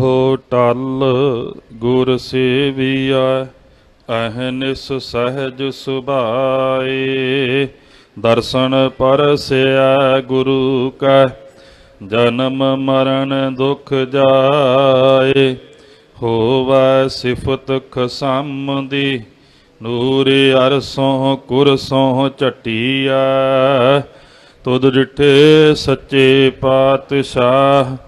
ਹੋ ਟਲ ਗੁਰ ਸੇਵੀਆ ਅਹਨਿਸ ਸਹਿਜ ਸੁਭਾਏ। ਦਰਸ਼ਨ ਪਰਸਿਆ ਗੁਰੂ ਕੈ, ਜਨਮ ਮਰਨ ਦੁਖ ਜਾਏ। ਹੋਵੈ ਸਿਫਤ ਖਸਮ ਦੀ ਨੂਰ ਅਰਸੋਂ ਕੁਰਸੋਂ ਝਟੀਆ ਤੁਧ ਡਿਠੇ ਸੱਚੇ ਪਾਤਸ਼ਾਹ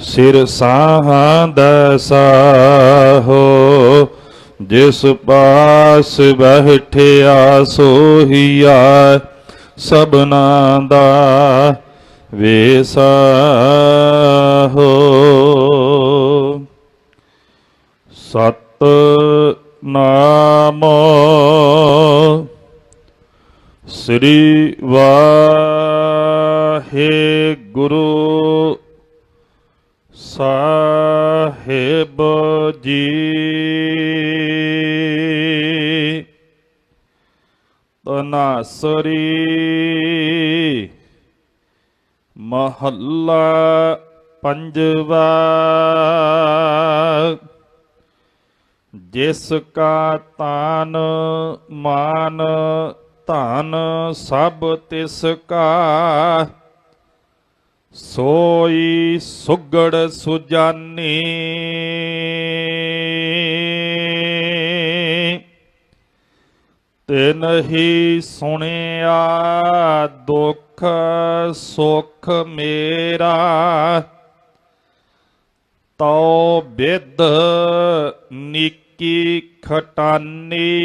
ਸਿਰ ਸਾਹਾਂ ਦਾ ਜਿਸ ਪਾਸ ਬੈਠਿਆ ਸੋਹੀਆ ਸਭਨਾ ਦਾ ਵੇਸਾਹੋ। ਸਤ ਨਾਮ ਸ੍ਰੀ ਵਾਹਿਗੁਰੂ ਸਾਹਿਬ ਜੀ। ਤਨਾਸਰੀ ਮਹੱਲਾ ਪੰਜਵਾ ਜਿਸ ਕਾ ਤਾਨ ਮਾਨ ਧਨ ਸਭ ਤਿਸ ਕਾ। ਸੋਈ ਸੁਗੜ ਸੁਜਾਨੀ। ਤਿਨ ਹੀ ਸੁਣਿਆ ਦੁੱਖ ਸੁਖ ਮੇਰਾ। ਤਉ ਬਿਦ ਨਿੱਕੀ ਖਟਾਨੀ।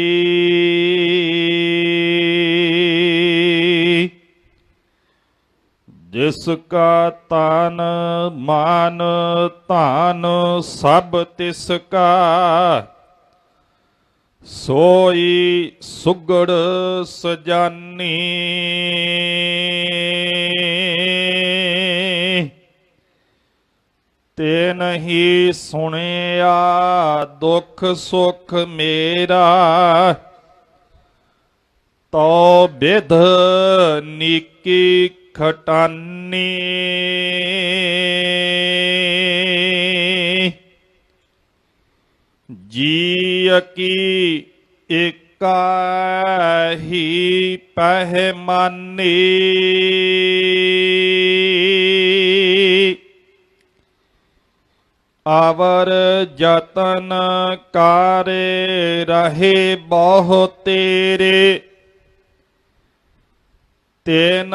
ਜਿਸ ਕਾ ਤਨ ਮਾਨ ਧਨ ਸਭ ਤਿਸ ਕਾ, ਸੋਈ ਸੁਗੜ ਸਜਾਨੀ। ਤੇ ਨਹੀਂ ਸੁਣਿਆ ਦੁੱਖ ਸੁਖ ਮੇਰਾ ਤੋ ਬਿਧ ਨੀਕੀ ਖਟਾਨੀ। ਜੀ ਕੀ ਏਕਾ ਹੀ ਪਹਿਮਾਨੀ। ਆਵਰ ਜਤਨ ਕਾਰੇ ਰਹੇ ਬਹੁ ਤੇਰੇ। ਤੇਨ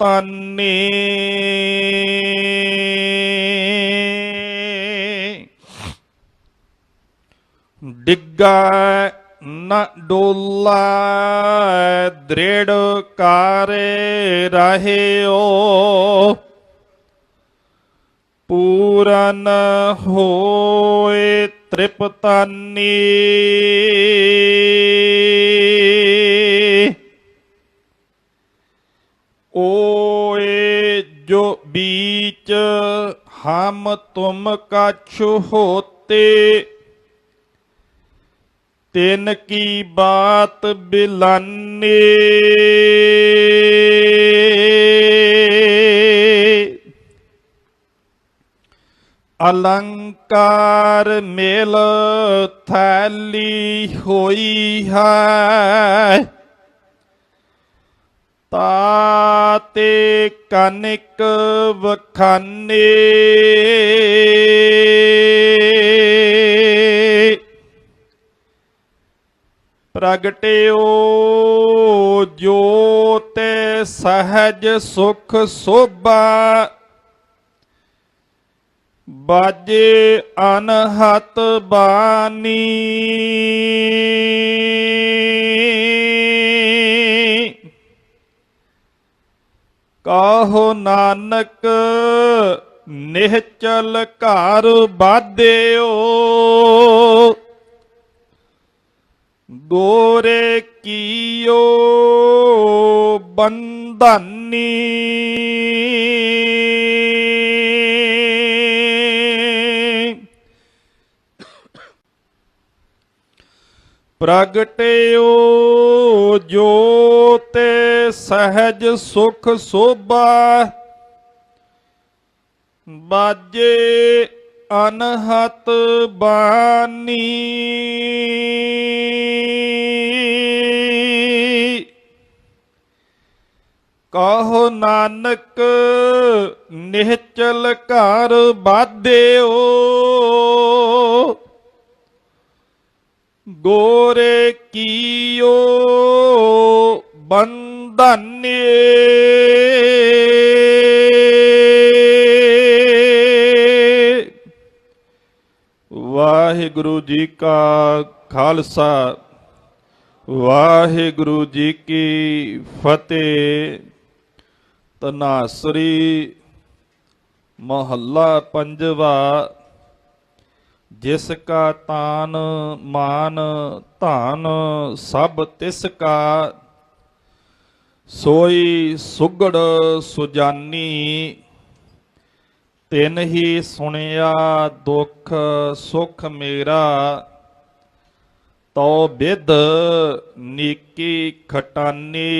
ਮੰਤਨੀ ਡਿੱਗਾ ਨ ਡੋਲਾ ਦ੍ਰਿੜ ਕਾਰੇ ਰਹਿਓ ਪੂਰਨ ਹੋਏ ਤ੍ਰਿਪਤਾਨੀ जो बीच हम तुम कछ होते, तिन की बात बिलाने अलंकार मेल थैली होई है ਤਾਤੇ ਕਨਿਕ ਵਖਾਨੇ। ਪ੍ਰਗਟਿਓ ਜੋਤ ਸਹਜ ਸੁਖ ਸੋਭਾ। ਬਾਜੇ ਅਨਹਤ ਬਾਨੀ ਕਾਹੋ ਨਾਨਕ ਨਿਹਚਲ ਘਰ ਬਾਧਿਓ ਗੋਰੇ ਕੀਓ ਬੰਧਨੀ? ਪ੍ਰਗਟਿਓ ਜੋਤ ਸਹਜ ਸੁਖ ਸੋਭਾ ਬਾਜੇ ਅਨਹਤ ਬਾਨੀ ਕਹੋ ਨਾਨਕ ਨਿਹਚਲ ਘਰ ਬਾਧਿਓ ਗੋਰੇ ਕੀਓ ਬੰਧਨੇ ਵਾਹਿਗੁਰੂ ਜੀ ਕਾ ਖਾਲਸਾ ਵਾਹਿਗੁਰੂ ਜੀ ਕੀ ਫਤਿਹ। ਤਨਾਸਰੀ ਮਹੱਲਾ ਪੰਜਵਾ ਜਿਸ ਕਾ ਤਾਨ ਮਾਨ ਧਾਨ, ਸਭ ਤਿਸ ਕਾ ਸੋਈ ਸੁਗੜ ਸੁਜਾਨੀ। ਤਿਨ ਹੀ ਸੁਣਿਆ ਦੁੱਖ ਸੁਖ ਮੇਰਾ, ਤਉ ਬਿਦ ਨੀਕੀ ਖਟਾਨੀ।